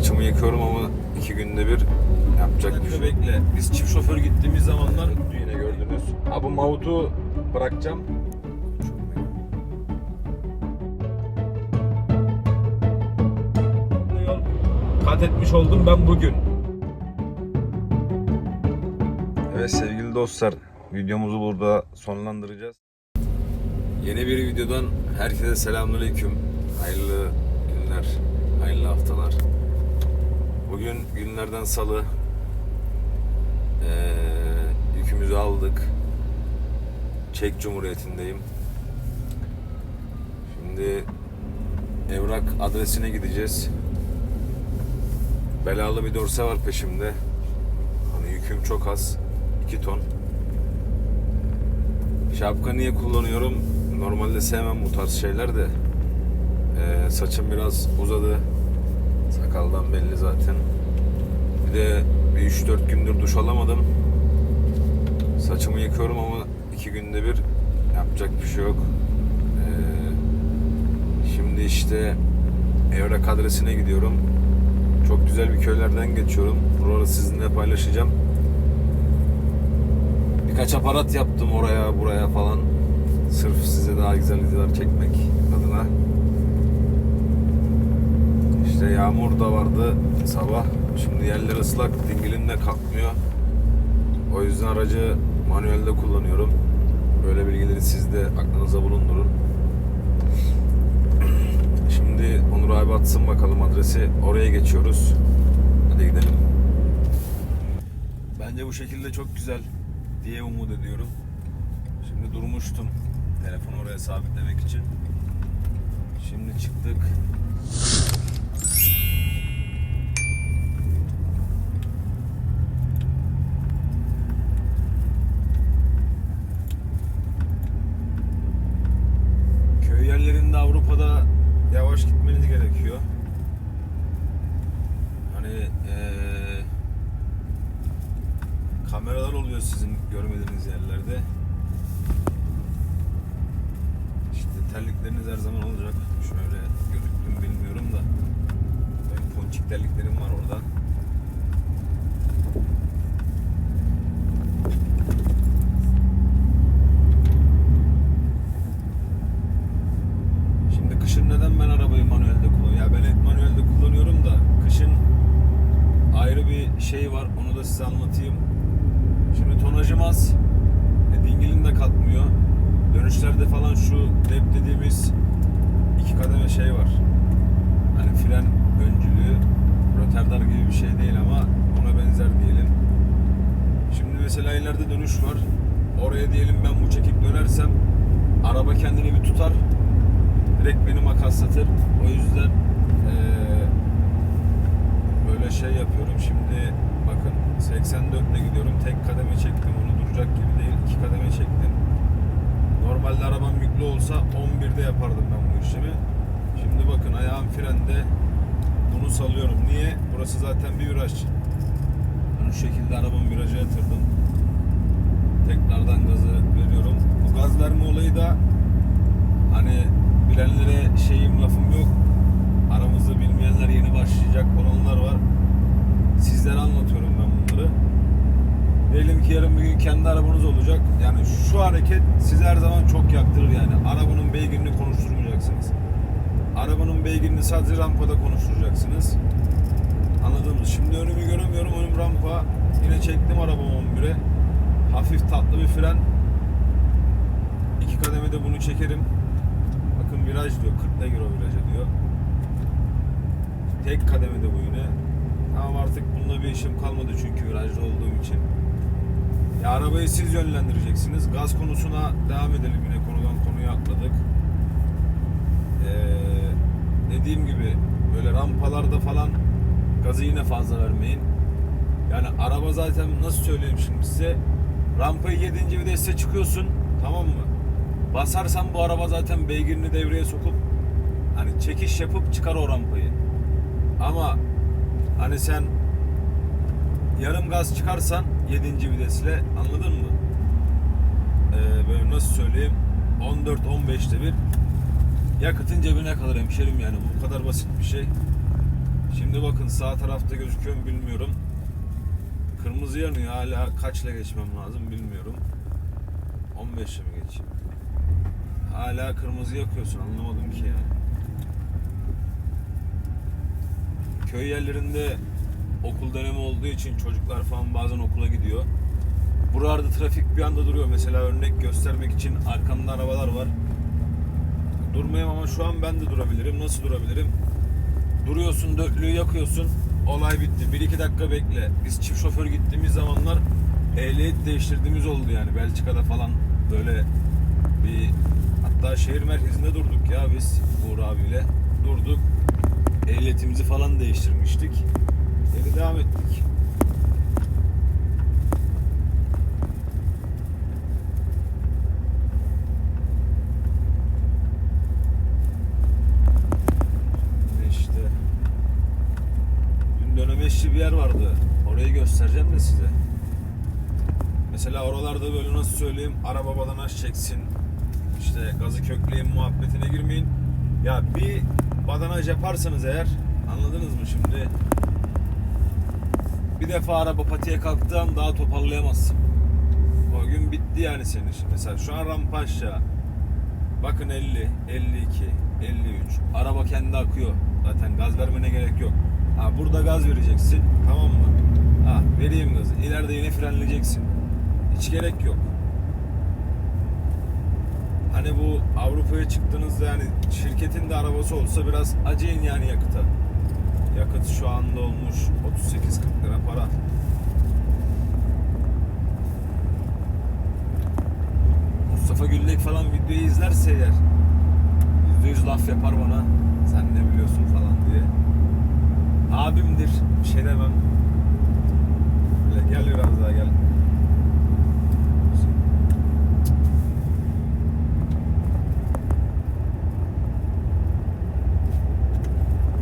Saçımı yıkıyorum ama iki günde bir yapacak bir şey. bekle. Biz çift şoför gittiğimiz zamanlar Yine gördünüz. Ha bu mavutu bırakacağım. kat etmiş oldum ben bugün. Evet sevgili dostlar videomuzu burada sonlandıracağız. Yeni bir videodan herkese selamünaleyküm. Hayırlı günler, hayırlı haftalar. Bugün günlerden salı. Ee, yükümüzü aldık. Çek Cumhuriyeti'ndeyim. Şimdi evrak adresine gideceğiz. Belalı bir dorse var peşimde. Hani yüküm çok az. 2 ton. Şapka niye kullanıyorum? Normalde sevmem bu tarz şeyler de. Ee, saçım biraz uzadı. Sakaldan belli zaten. Bir de bir 3-4 gündür duş alamadım. Saçımı yıkıyorum ama iki günde bir yapacak bir şey yok. Ee, şimdi işte Evrak adresine gidiyorum. Çok güzel bir köylerden geçiyorum. Buraları sizinle paylaşacağım. Birkaç aparat yaptım oraya buraya falan. Sırf size daha güzel videolar çekmek adına. İşte yağmur da vardı sabah. Şimdi yerler ıslak, dingilim de kalkmıyor. O yüzden aracı manuelde kullanıyorum. Böyle bilgileri siz de aklınıza bulundurun. Şimdi Onur abi atsın bakalım adresi. Oraya geçiyoruz. Hadi gidelim. Bence bu şekilde çok güzel diye umut ediyorum. Şimdi durmuştum telefonu oraya sabitlemek için. Şimdi çıktık. Köy yerlerinde Avrupa'da yavaş gitmeniz gerekiyor. Hani eee kameralar oluyor sizin görmediğiniz yerlerde. İşte terlikleriniz her zaman olacak. Şöyle gözüktü mü bilmiyorum da. Benim ponçik terliklerim var orada. Şimdi kışın neden ben arabayı manuelde kullanıyorum? Ya ben hep manuelde kullanıyorum da kışın ayrı bir şey var. Onu da size anlatayım. Şimdi tonajım az. E, dingilim de katmıyor. Dönüşlerde falan şu dep dediğimiz iki kademe şey var. Hani fren öncülüğü roterdar gibi bir şey değil ama ona benzer diyelim. Şimdi mesela dönüş var. Oraya diyelim ben bu çekip dönersem araba kendini bir tutar. Direkt beni makaslatır. O yüzden eee böyle şey yapıyorum. Şimdi bakın 84'le gidiyorum. Tek kademe çektim. Onu duracak gibi değil. iki kademe çektim. Normalde arabam yüklü olsa 11'de yapardım ben bu işlemi. Şimdi bakın ayağım frende. Bunu salıyorum. Niye? Burası zaten bir viraj. Şu şekilde arabamı viraja yatırdım. Tekrardan gazı veriyorum. Bu gaz verme olayı da hani bilenlere şeyim lafım yok. Aramızda bilmeyenler yeni başlayacak olanlar var. Sizlere anlatıyorum ben bunları. Diyelim ki yarın bir gün kendi arabanız olacak. Yani şu hareket sizi her zaman çok yaktırır yani. Arabanın beygirini konuşturmayacaksınız. Arabanın beygirini sadece rampada konuşturacaksınız. Anladınız? Şimdi önümü göremiyorum. Önüm rampa. Yine çektim arabamı 11'e. Hafif tatlı bir fren. İki kademede bunu çekerim. Bakın viraj diyor. 40'la gir o viraja diyor. Tek kademede bu yine. Tamam artık bununla bir işim kalmadı çünkü virajda olduğum için. Ya arabayı siz yönlendireceksiniz. Gaz konusuna devam edelim yine konudan konuya atladık. Ee, dediğim gibi böyle rampalarda falan gazı yine fazla vermeyin. Yani araba zaten nasıl söyleyeyim şimdi size rampayı 7. viteste çıkıyorsun tamam mı? Basarsan bu araba zaten beygirini devreye sokup hani çekiş yapıp çıkar o rampayı. Ama hani sen yarım gaz çıkarsan 7. vitesle anladın mı? Ee, böyle nasıl söyleyeyim 14-15'te bir yakıtın cebine kalır hemşerim yani bu kadar basit bir şey. Şimdi bakın sağ tarafta gözüküyor mu bilmiyorum. Kırmızı yanıyor hala kaçla geçmem lazım bilmiyorum. 15 ile mi geçeyim? Hala kırmızı yakıyorsun anlamadım ki yani. Köy yerlerinde okul dönemi olduğu için çocuklar falan bazen okula gidiyor. Buralarda trafik bir anda duruyor. Mesela örnek göstermek için arkamda arabalar var. Durmayayım ama şu an ben de durabilirim. Nasıl durabilirim? Duruyorsun, dörtlüğü yakıyorsun. Olay bitti. 1-2 dakika bekle. Biz çift şoför gittiğimiz zamanlar ehliyet değiştirdiğimiz oldu yani. Belçika'da falan böyle bir hatta şehir merkezinde durduk ya biz Uğur abiyle. Durduk. Ehliyetimizi falan değiştirmiştik. Geri devam ettik. İşte dün dönemeçli bir yer vardı. Orayı göstereceğim de size. Mesela oralarda böyle nasıl söyleyeyim araba badanaş çeksin. İşte gazı kökleyin muhabbetine girmeyin. Ya bir badanaj yaparsanız eğer anladınız mı şimdi? Bir defa araba patiye kalktığı an daha toparlayamazsın. O gün bitti yani senin için. Mesela şu an rampa aşağı. Bakın 50, 52, 53. Araba kendi akıyor. Zaten gaz vermene gerek yok. Ha burada gaz vereceksin. Tamam mı? Ha vereyim gazı. İleride yine frenleyeceksin. Hiç gerek yok. Hani bu Avrupa'ya çıktığınızda yani şirketin de arabası olsa biraz acıyın yani yakıta. Yakıt şu anda olmuş 38-40 lira para. Mustafa Güllek falan videoyu izlerse eğer %100 laf yapar bana. Sen ne biliyorsun falan diye. Abimdir. Bir şey demem. Gel biraz daha gel.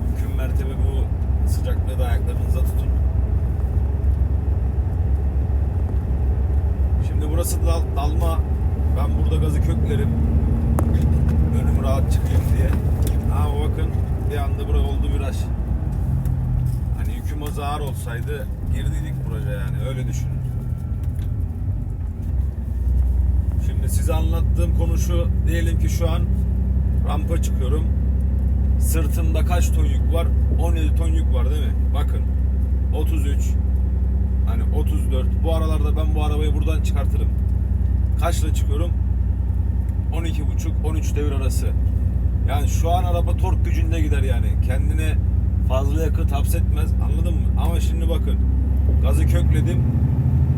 Mümkün mertebe bu sıcaklığı da ayaklarınıza tutun. Şimdi burası dal, dalma. Ben burada gazı köklerim. Önüm rahat çıkayım diye. Ha bakın bir anda bura oldu viraj. Hani yüküm az ağır olsaydı girdiydik proje yani öyle düşünün. Şimdi size anlattığım konu şu. Diyelim ki şu an rampa çıkıyorum. Sırtımda kaç ton yük var? 17 ton yük var değil mi? Bakın 33 hani 34 bu aralarda ben bu arabayı buradan çıkartırım. Kaçla çıkıyorum? 12,5 13 devir arası. Yani şu an araba tork gücünde gider yani. Kendine fazla yakıt hapsetmez. Anladın mı? Ama şimdi bakın. Gazı kökledim.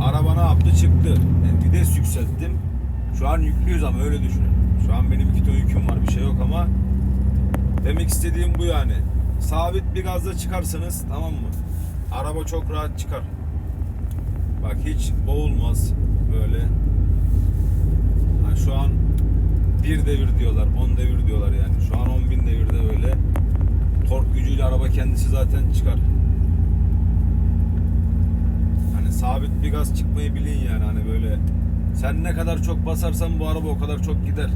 Araba ne yaptı? Çıktı. Yani vites yükselttim. Şu an yüklüyüz ama öyle düşünün. Şu an benim iki ton yüküm var. Bir şey yok ama demek istediğim bu yani. Sabit bir gazla çıkarsanız tamam mı? Araba çok rahat çıkar. Bak hiç boğulmaz böyle. Ha, şu an bir devir diyorlar, 10 devir diyorlar yani. Şu an 10 bin devirde böyle. Tork gücüyle araba kendisi zaten çıkar. Hani sabit bir gaz çıkmayı bilin yani hani böyle. Sen ne kadar çok basarsan bu araba o kadar çok gider.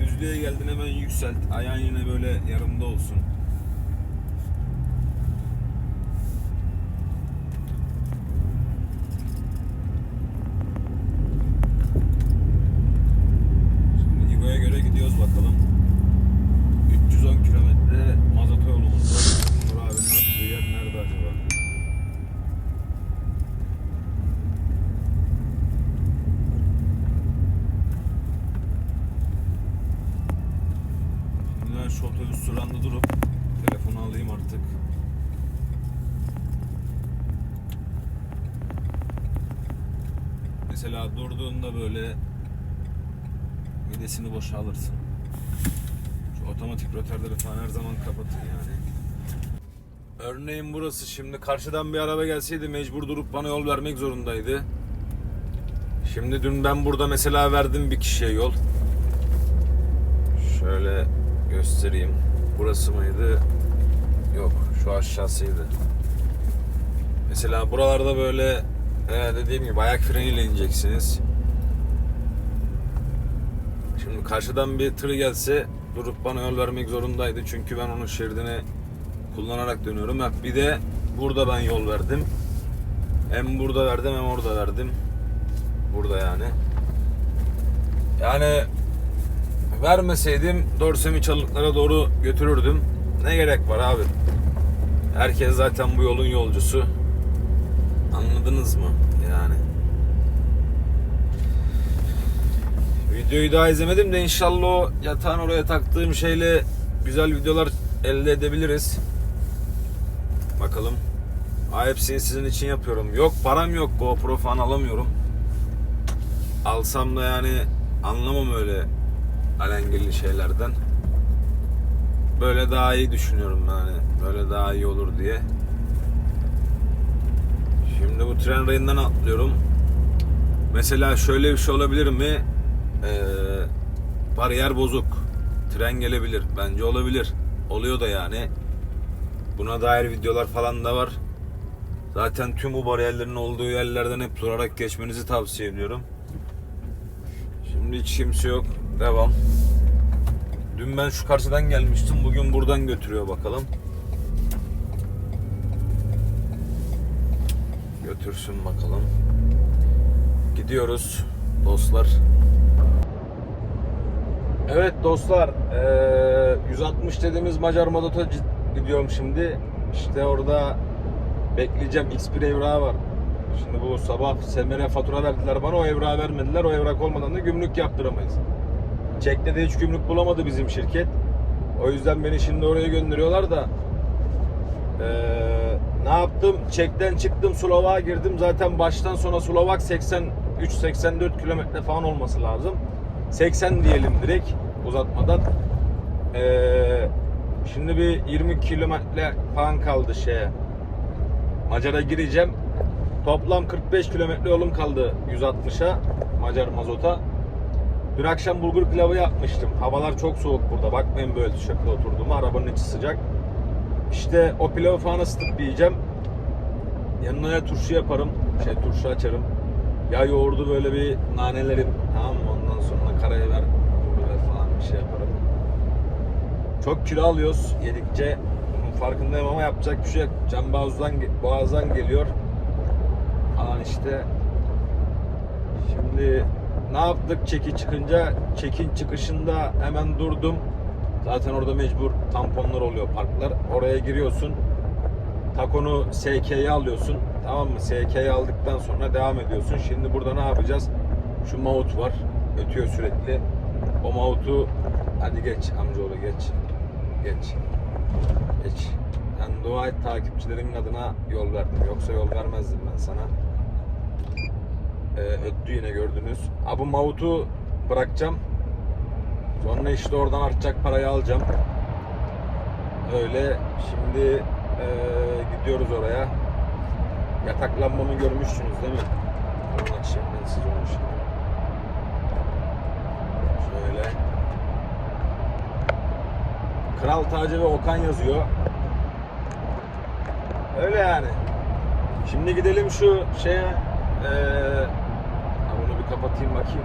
Düzlüğe geldin hemen yükselt. Ayağın yine böyle yarımda olsun. Şimdi İgo'ya göre gidiyoruz bakalım. 310 kilometre mazota yolumuz var. Nur abinin attığı yer nerede acaba? Şimdi ben şu otobüs durağında durup telefonu alayım artık. Mesela durduğunda böyle midesini boşa alırsın. Şu otomatik rötarları falan her zaman kapatın yani. Örneğin burası şimdi karşıdan bir araba gelseydi mecbur durup bana yol vermek zorundaydı. Şimdi dün ben burada mesela verdim bir kişiye yol. Şöyle göstereyim. Burası mıydı? Yok, şu aşağısıydı. Mesela buralarda böyle e, dediğim gibi ayak freniyle ineceksiniz. Şimdi karşıdan bir tır gelse durup bana yol vermek zorundaydı. Çünkü ben onun şeridine kullanarak dönüyorum. Ha, Bir de burada ben yol verdim. Hem burada verdim hem orada verdim. Burada yani. Yani vermeseydim Dorsemi çalıklara doğru götürürdüm. Ne gerek var abi? Herkes zaten bu yolun yolcusu. Anladınız mı? Yani. Videoyu daha izlemedim de inşallah o yatağın oraya taktığım şeyle güzel videolar elde edebiliriz. Bakalım. Ha, hepsini sizin için yapıyorum. Yok param yok GoPro falan alamıyorum. Alsam da yani anlamam öyle alengirli şeylerden. Böyle daha iyi düşünüyorum yani. Böyle daha iyi olur diye. Şimdi bu tren rayından atlıyorum. Mesela şöyle bir şey olabilir mi? Ee, bariyer bozuk. Tren gelebilir. Bence olabilir. Oluyor da yani. Buna dair videolar falan da var. Zaten tüm bu bariyerlerin olduğu yerlerden hep durarak geçmenizi tavsiye ediyorum. Şimdi hiç kimse yok. Devam. Dün ben şu karşıdan gelmiştim. Bugün buradan götürüyor bakalım. Götürsün bakalım. Gidiyoruz dostlar. Evet dostlar, eee, 160 dediğimiz Macar Madot'a gidiyorum şimdi. İşte orada bekleyeceğim. X1 evrağı var. Şimdi bu sabah Semer'e fatura verdiler bana, o evrağı vermediler. O evrak olmadan da gümrük yaptıramayız. Çek'te de hiç gümrük bulamadı bizim şirket. O yüzden beni şimdi oraya gönderiyorlar da eee, ne yaptım? Çek'ten çıktım Slovak'a girdim. Zaten baştan sona Slovak 83-84 kilometre falan olması lazım. 80 diyelim direkt uzatmadan. Eee, şimdi bir 20 kilometre falan kaldı şeye. Macar'a gireceğim. Toplam 45 kilometre yolum kaldı 160'a Macar mazota. Dün akşam bulgur pilavı yapmıştım. Havalar çok soğuk burada. Bakmayın böyle tişörtle oturduğuma. Arabanın içi sıcak. İşte o pilavı falan ısıtıp yiyeceğim. Yanına ya turşu yaparım. Şey turşu açarım. Ya yoğurdu böyle bir nanelerim. Tamam mı? Ondan sonra karabiber, pul biber falan bir şey yaparım. Çok kilo alıyoruz yedikçe. Farkındayım ama yapacak bir şey yok. Can boğazdan, boğazdan geliyor. Falan işte. Şimdi ne yaptık çeki çıkınca? Çekin çıkışında hemen durdum. Zaten orada mecbur tamponlar oluyor parklar. Oraya giriyorsun. Takonu SK'ye alıyorsun. Tamam mı? SK'ye aldıktan sonra devam ediyorsun. Şimdi burada ne yapacağız? Şu maut var. Ötüyor sürekli. O mautu hadi geç amcaoğlu geç. Geç. Geç. Ben dua et takipçilerimin adına yol verdim. Yoksa yol vermezdim ben sana. Ee, öttü yine gördünüz. Ha bu mavutu bırakacağım. Sonra işte oradan artacak parayı alacağım. Öyle şimdi eee, gidiyoruz oraya. Yatak lambamı görmüşsünüz değil mi? Onun açayım ben size onu şimdi. Şöyle. Kral Tacı ve Okan yazıyor. Öyle yani. Şimdi gidelim şu şeye. Ha bunu bir kapatayım bakayım.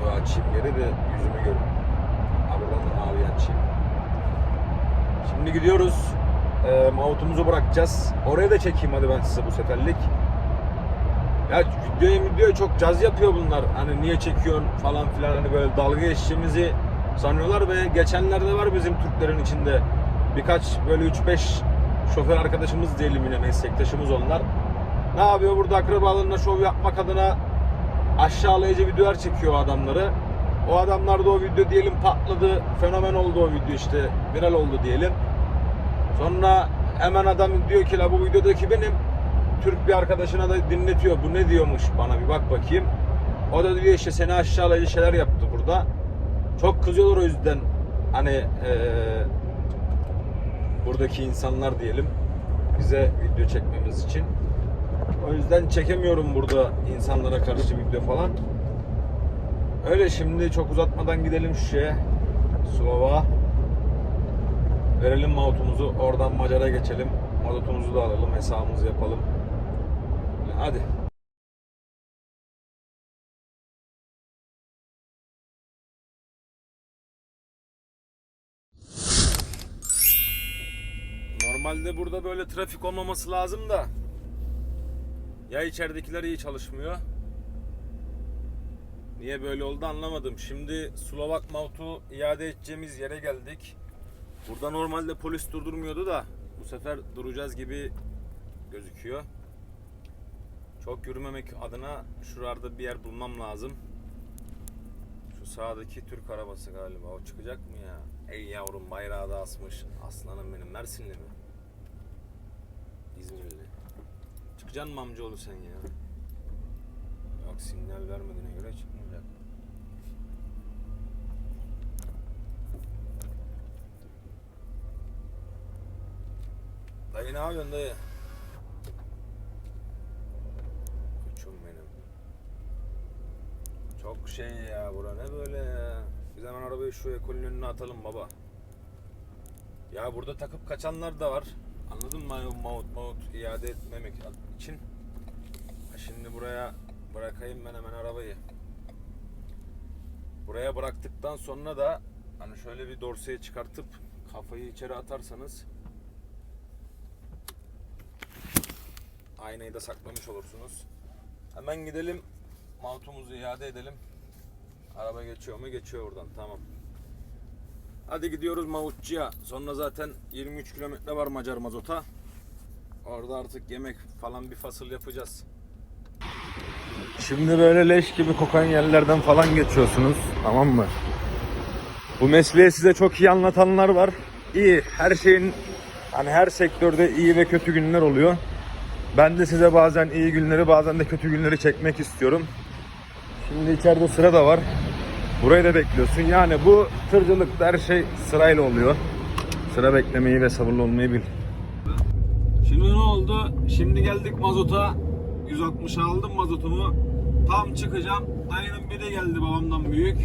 Dur açayım geri de yüzümü görün. Buradan da mavi açayım. Şimdi gidiyoruz. Eee mautumuzu bırakacağız. Oraya da çekeyim hadi ben size bu seferlik. Ya videoya videoya çok caz yapıyor bunlar. Hani niye çekiyorsun falan filan hani böyle dalga geçtiğimizi sanıyorlar ve geçenlerde var bizim Türklerin içinde birkaç böyle 3-5 şoför arkadaşımız diyelim yine meslektaşımız onlar. Ne yapıyor burada akrabalarına şov yapmak adına aşağılayıcı videolar çekiyor adamları. O adamlar da o video diyelim patladı, fenomen oldu o video işte, viral oldu diyelim. Sonra hemen adam diyor ki la bu videodaki benim. Türk bir arkadaşına da dinletiyor. Bu ne diyormuş bana bir bak bakayım. O da diyor işte seni aşağılayıcı şeyler yaptı burada. Çok kızıyorlar o yüzden. Hani eee, buradaki insanlar diyelim bize video çekmemiz için. O yüzden çekemiyorum burada insanlara karşı video falan. Öyle şimdi çok uzatmadan gidelim şu şeye. Slova. Verelim mautumuzu. Oradan Macar'a geçelim. Mazotumuzu da alalım. Hesabımızı yapalım. Hadi. Normalde burada böyle trafik olmaması lazım da ya içeridekiler iyi çalışmıyor. Niye böyle oldu anlamadım. Şimdi Slovak Maut'u iade edeceğimiz yere geldik. Burada normalde polis durdurmuyordu da bu sefer duracağız gibi gözüküyor. Çok yürümemek adına şuralarda bir yer bulmam lazım. Şu sağdaki Türk arabası galiba. O çıkacak mı ya? Ey yavrum bayrağı da asmış. Aslanım benim. Mersinli mi? İzmirli. Çıkacaksın mı amcaoğlu sen ya? Yok sinyal vermediğine göre çıkmayacak. Dayı ne yapıyorsun dayı? Koçum benim. Çok şey ya bura ne böyle ya. Biz hemen arabayı şu ekolün önüne atalım baba. Ya burada takıp kaçanlar da var. Anladın mı? Maut maut iade etmemek için. Şimdi buraya bırakayım ben hemen arabayı. Buraya bıraktıktan sonra da hani şöyle bir dorseye çıkartıp kafayı içeri atarsanız aynayı da saklamış olursunuz. Hemen gidelim mantumuzu iade edelim. Araba geçiyor mu? Geçiyor oradan. Tamam. Hadi gidiyoruz Mavutçu'ya. Sonra zaten 23 kilometre var Macar Mazot'a. Orada artık yemek falan bir fasıl yapacağız. Şimdi böyle leş gibi kokan yerlerden falan geçiyorsunuz. Tamam mı? Bu mesleği size çok iyi anlatanlar var. İyi. Her şeyin hani her sektörde iyi ve kötü günler oluyor. Ben de size bazen iyi günleri bazen de kötü günleri çekmek istiyorum. Şimdi içeride sıra da var. Burayı da bekliyorsun. Yani bu tırcılıkta her şey sırayla oluyor. Sıra beklemeyi ve sabırlı olmayı bil. Şimdi ne oldu? Şimdi geldik mazota. 160 aldım mazotumu. Tam çıkacağım. Dayının biri geldi babamdan büyük.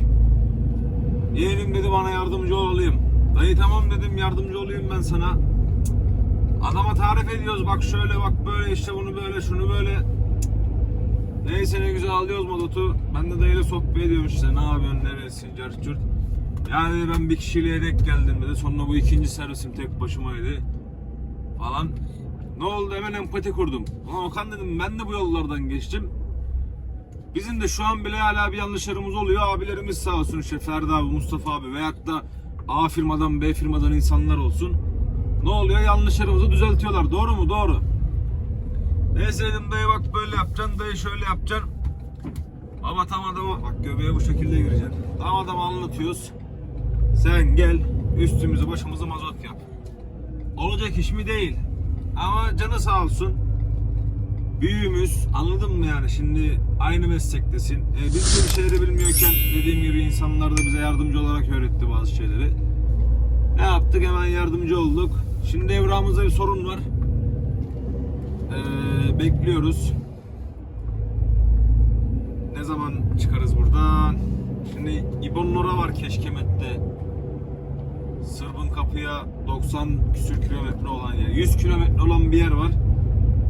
Yeğenim dedi bana yardımcı olayım. Dayı tamam dedim yardımcı olayım ben sana. Adama tarif ediyoruz bak şöyle bak böyle işte bunu böyle şunu böyle. Neyse ne güzel alıyoruz mazotu. Ben de dayıyla sohbet ediyorum işte ne yapıyorsun neresin cart curt. Yani ben bir kişiliğe denk geldim dedi. Sonra bu ikinci servisim tek başımaydı. Falan. Ne oldu hemen empati kurdum. Ulan Okan dedim ben de bu yollardan geçtim. Bizim de şu an bile hala bir yanlışlarımız oluyor. Abilerimiz sağ olsun işte Ferdi abi, Mustafa abi veyahut da A firmadan B firmadan insanlar olsun. Ne oluyor? Yanlışlarımızı düzeltiyorlar. Doğru mu? Doğru. Neyse dedim dayı bak böyle yapacaksın, dayı şöyle yapacaksın. Ama tam adama bak göbeğe bu şekilde gireceksin. Tam adama anlatıyoruz. Sen gel üstümüzü başımızı mazot yap. Olacak iş mi değil. Ama canı sağ olsun. Büyüğümüz anladın mı yani şimdi aynı meslektesin. E, biz bir şeyleri bilmiyorken dediğim gibi insanlar da bize yardımcı olarak öğretti bazı şeyleri. Ne yaptık hemen yardımcı olduk. Şimdi evramızda bir sorun var. Ee, bekliyoruz. Ne zaman çıkarız buradan? Şimdi İbon Nora var Keşkemet'te. Kapıya 90 küsür kilometre olan yer. 100 kilometre olan bir yer var.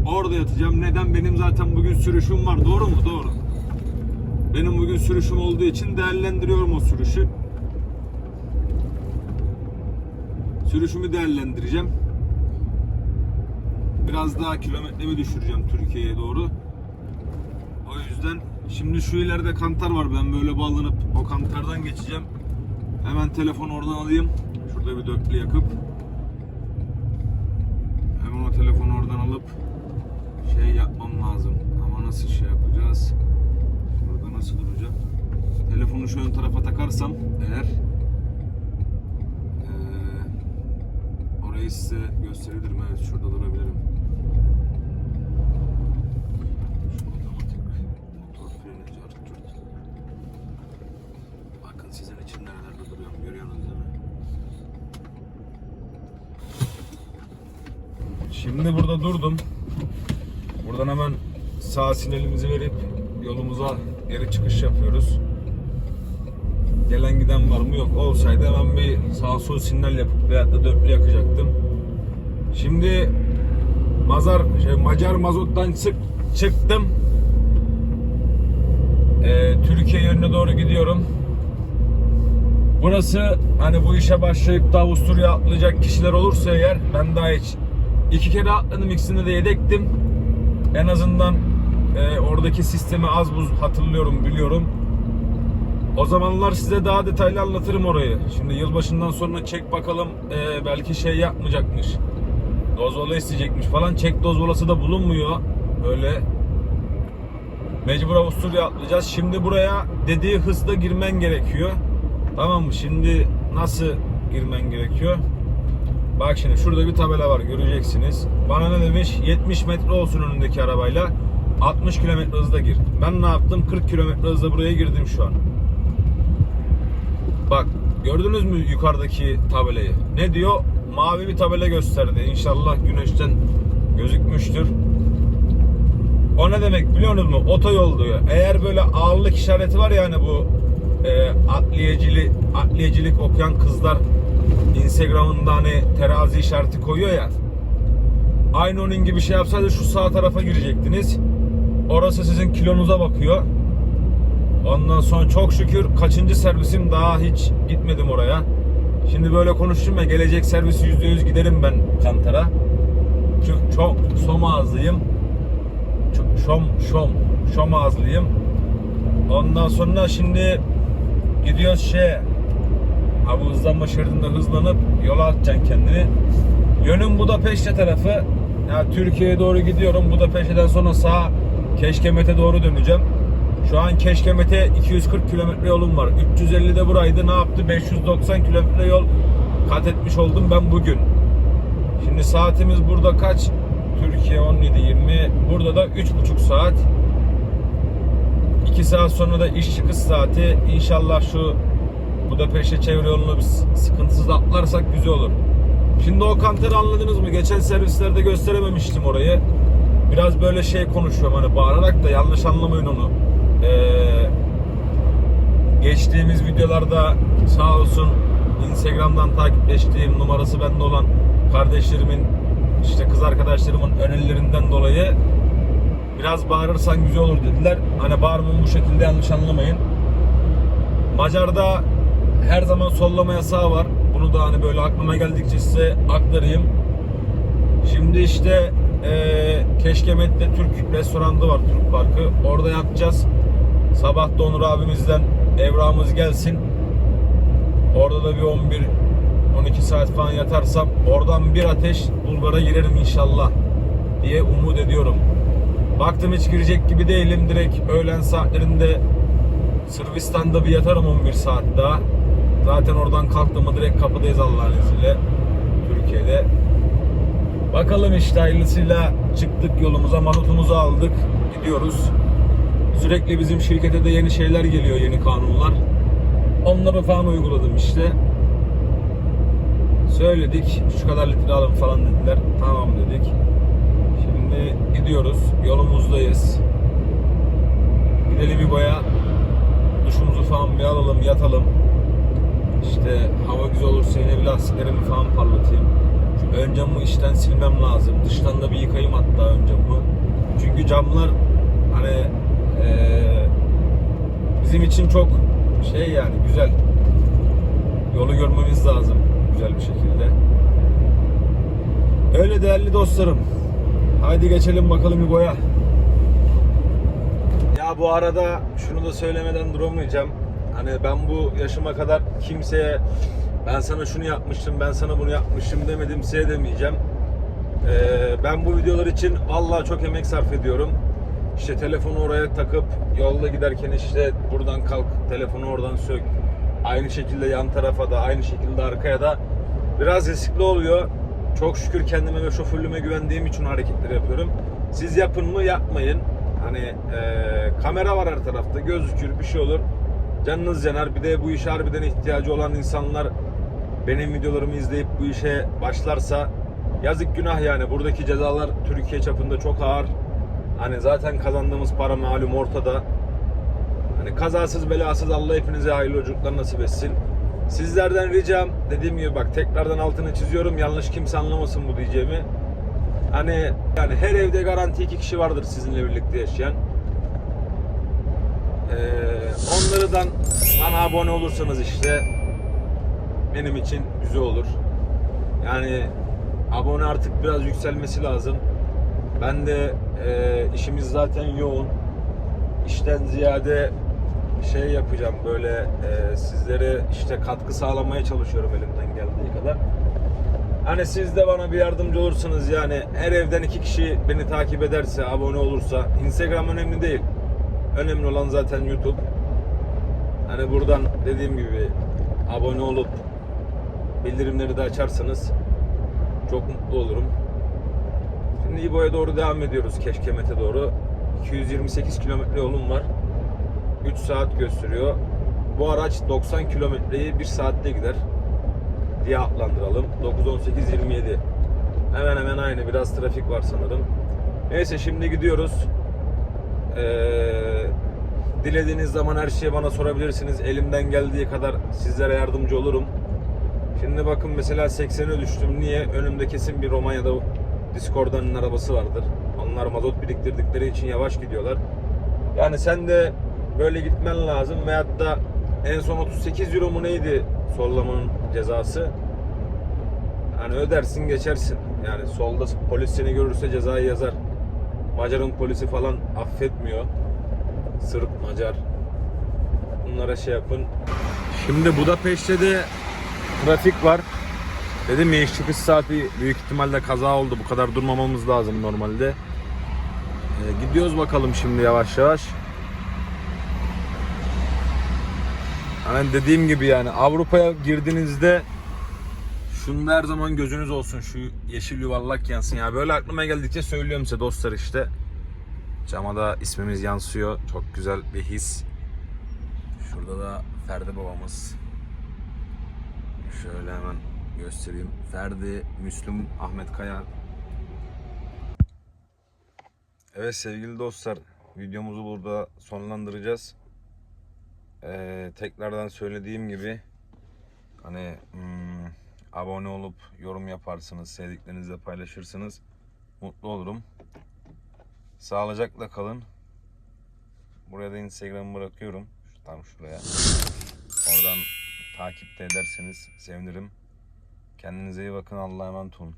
Orada yatacağım. Neden? Benim zaten bugün sürüşüm var. Doğru mu? Doğru. Benim bugün sürüşüm olduğu için değerlendiriyorum o sürüşü. Sürüşümü değerlendireceğim. Biraz daha kilometremi düşüreceğim Türkiye'ye doğru. O yüzden şimdi şu ileride kantar var. Ben böyle bağlanıp o kantardan geçeceğim. Hemen telefonu oradan alayım. Şurada bir dörtlü yakıp hemen o telefonu oradan alıp şey yapmam lazım. Ama nasıl şey yapacağız? Burada nasıl duracak? Telefonu şu ön tarafa takarsam eğer eee, orayı size gösterebilirim. Evet şurada durabilirim. Şu otomatik motor freni, cart curt. Bakın sizin için nerelerde duruyorum görüyorsunuz değil mi? Şimdi burada durdum. Buradan hemen sağ sinyalimizi verip yolumuza geri çıkış yapıyoruz. Gelen giden var mı yok olsaydı hemen bir sağ sol sinyal yapıp veyahut da dörtlü yakacaktım. Şimdi Mazar, şey, Macar mazottan çık, çıktım. Ee, Türkiye yönüne doğru gidiyorum. Burası hani bu işe başlayıp da Avusturya atlayacak kişiler olursa eğer ben daha hiç İki kere atladım ikisinde de yedektim. En azından e, oradaki sistemi az buz hatırlıyorum, biliyorum. O zamanlar size daha detaylı anlatırım orayı. Şimdi yılbaşından sonra çek bakalım e, belki şey yapmayacakmış. Dozvola isteyecekmiş falan. Çek dozvolası da bulunmuyor. Öyle. Mecbur Avusturya atlayacağız. Şimdi buraya dediği hızda girmen gerekiyor. Tamam mı? Şimdi nasıl girmen gerekiyor? Bak şimdi şurada bir tabela var göreceksiniz. Bana ne demiş? 70 metre olsun önündeki arabayla 60 kilometre hızda gir. Ben ne yaptım? 40 kilometre hızla buraya girdim şu an. Bak gördünüz mü yukarıdaki tabelayı? Ne diyor? Mavi bir tabela gösterdi. İnşallah güneşten gözükmüştür. O ne demek biliyor musunuz? Otoyol diyor. Eğer böyle ağırlık işareti var ya hani bu e, adliyecili, adliyecilik okuyan kızlar Instagram'ında hani terazi işareti koyuyor ya. Aynı onun gibi şey yapsaydı şu sağ tarafa girecektiniz. Orası sizin kilonuza bakıyor. Ondan sonra çok şükür kaçıncı servisim daha hiç gitmedim oraya. Şimdi böyle konuştum ya gelecek servisi %100 giderim ben Kantar'a. Çünkü çok som ağızlıyım. Çok şom şom şom ağızlıyım. Ondan sonra şimdi gidiyoruz şeye. Bu hızlanma şeridinde hızlanıp yola atacaksın kendini. Yönüm Budapeşte tarafı. Ya Türkiye'ye doğru gidiyorum. Budapeşte'den sonra sağ Keşkemet'e doğru döneceğim. Şu an Keşkemet'e 240 kilometre yolum var. 350 de buraydı. Ne yaptı? 590 kilometre yol kat etmiş oldum ben bugün. Şimdi saatimiz burada kaç? Türkiye 17.20. Burada da 3,5 saat. 2 saat sonra da iş çıkış saati. İnşallah şu Budapeşte çevre yolunu biz sıkıntısız atlarsak güzel olur. Şimdi o kantarı anladınız mı? Geçen servislerde gösterememiştim orayı. Biraz böyle şey konuşuyorum hani bağırarak da yanlış anlamayın onu. Ee, geçtiğimiz videolarda sağ olsun Instagram'dan takipleştiğim numarası bende olan kardeşlerimin işte kız arkadaşlarımın önerilerinden dolayı biraz bağırırsan güzel olur dediler. Hani bağırmamı bu şekilde yanlış anlamayın. Macar'da her zaman sollama yasağı var. Bunu da hani böyle aklıma geldikçe size aktarayım. Şimdi işte eee Keşkemet'te Türk restoranı var Türk Parkı. Orada yatacağız. Sabah da Onur abimizden evrağımız gelsin. Orada da bir 11 12 saat falan yatarsam oradan bir ateş Bulgar'a girerim inşallah diye umut ediyorum. Baktım hiç girecek gibi değilim. Direkt öğlen saatlerinde Sırbistan'da bir yatarım 11 saat daha. Zaten oradan kalktım mı direkt kapıdayız Allah'ın izniyle. Türkiye'de. Bakalım işte hayırlısıyla çıktık yolumuza, manotumuzu aldık. Gidiyoruz. Sürekli bizim şirkete de yeni şeyler geliyor, yeni kanunlar. Onları falan uyguladım işte. Söyledik, şu kadar litre alın falan dediler. Tamam dedik. Şimdi gidiyoruz, yolumuzdayız. Gidelim İbo'ya. Duşumuzu falan bir alalım, yatalım. İşte hava güzel olursa yine bir lastiklerimi falan parlatayım. Şu ön camı içten silmem lazım. Dıştan da bir yıkayayım hatta ön camı. Çünkü camlar hani eee, bizim için çok şey yani güzel. Yolu görmemiz lazım güzel bir şekilde. Öyle değerli dostlarım. Haydi geçelim bakalım İbo'ya. Ya bu arada şunu da söylemeden duramayacağım. Hani ben bu yaşıma kadar kimseye ben sana şunu yapmıştım, ben sana bunu yapmıştım demedim, size demeyeceğim. Ee, ben bu videolar için vallahi çok emek sarf ediyorum. İşte telefonu oraya takıp yolda giderken işte buradan kalk, telefonu oradan sök. Aynı şekilde yan tarafa da, aynı şekilde arkaya da biraz riskli oluyor. Çok şükür kendime ve şoförlüğüme güvendiğim için hareketleri yapıyorum. Siz yapın mı yapmayın. Hani eee, kamera var her tarafta gözükür bir şey olur. Canınız yanar. Bir de bu işe harbiden ihtiyacı olan insanlar benim videolarımı izleyip bu işe başlarsa yazık günah yani. Buradaki cezalar Türkiye çapında çok ağır. Hani zaten kazandığımız para malum ortada. Hani kazasız belasız Allah hepinize hayırlı yolculuklar nasip etsin. Sizlerden ricam dediğim gibi bak tekrardan altını çiziyorum yanlış kimse anlamasın bu diyeceğimi. Hani yani her evde garanti iki kişi vardır sizinle birlikte yaşayan. Ee, onlardan bana abone olursanız işte benim için güzel olur. Yani abone artık biraz yükselmesi lazım. Ben de e, işimiz zaten yoğun. İşten ziyade şey yapacağım böyle e, sizlere işte katkı sağlamaya çalışıyorum elimden geldiği kadar. Hani siz de bana bir yardımcı olursunuz yani her evden iki kişi beni takip ederse, abone olursa. Instagram önemli değil. Önemli olan zaten YouTube. Hani buradan dediğim gibi abone olup bildirimleri de açarsanız çok mutlu olurum. Şimdi İbo'ya doğru devam ediyoruz Keşkemet'e doğru. 228 kilometre yolum var. 3 saat gösteriyor. Bu araç 90 kilometreyi 1 saatte gider diye adlandıralım. 9, 18, 27. Hemen hemen aynı. Biraz trafik var sanırım. Neyse şimdi gidiyoruz. Ee, dilediğiniz zaman her şeyi bana sorabilirsiniz. Elimden geldiği kadar sizlere yardımcı olurum. Şimdi bakın mesela 80'e düştüm. Niye? Önümde kesin bir Romanya'da Discord'un arabası vardır. Onlar mazot biriktirdikleri için yavaş gidiyorlar. Yani sen de böyle gitmen lazım. Veyahut da en son 38 euro mu neydi sollamanın cezası? Hani ödersin geçersin. Yani solda polis seni görürse cezayı yazar. Macar'ın polisi falan affetmiyor. Sırp, Macar. Bunlara şey yapın. Şimdi Budapeşte de trafik var. Dedim ya çıkış saati büyük ihtimalle kaza oldu. Bu kadar durmamamız lazım normalde. Ee, gidiyoruz bakalım şimdi yavaş yavaş. Hani dediğim gibi yani Avrupa'ya girdiğinizde şunda her zaman gözünüz olsun şu yeşil yuvarlak yansın ya. Böyle aklıma geldikçe söylüyorum size dostlar işte. Cama da ismimiz yansıyor. Çok güzel bir his. Şurada da Ferdi babamız. Şöyle hemen göstereyim. Ferdi Müslüm Ahmet Kaya. Evet sevgili dostlar videomuzu burada sonlandıracağız. Ee, tekrardan söylediğim gibi hani hmm, abone olup yorum yaparsınız, sevdiklerinizle paylaşırsınız. Mutlu olurum. Sağlıcakla kalın. Buraya da Instagram'ı bırakıyorum. Tam şuraya. Oradan takipte ederseniz sevinirim. Kendinize iyi bakın. Allah'a emanet olun.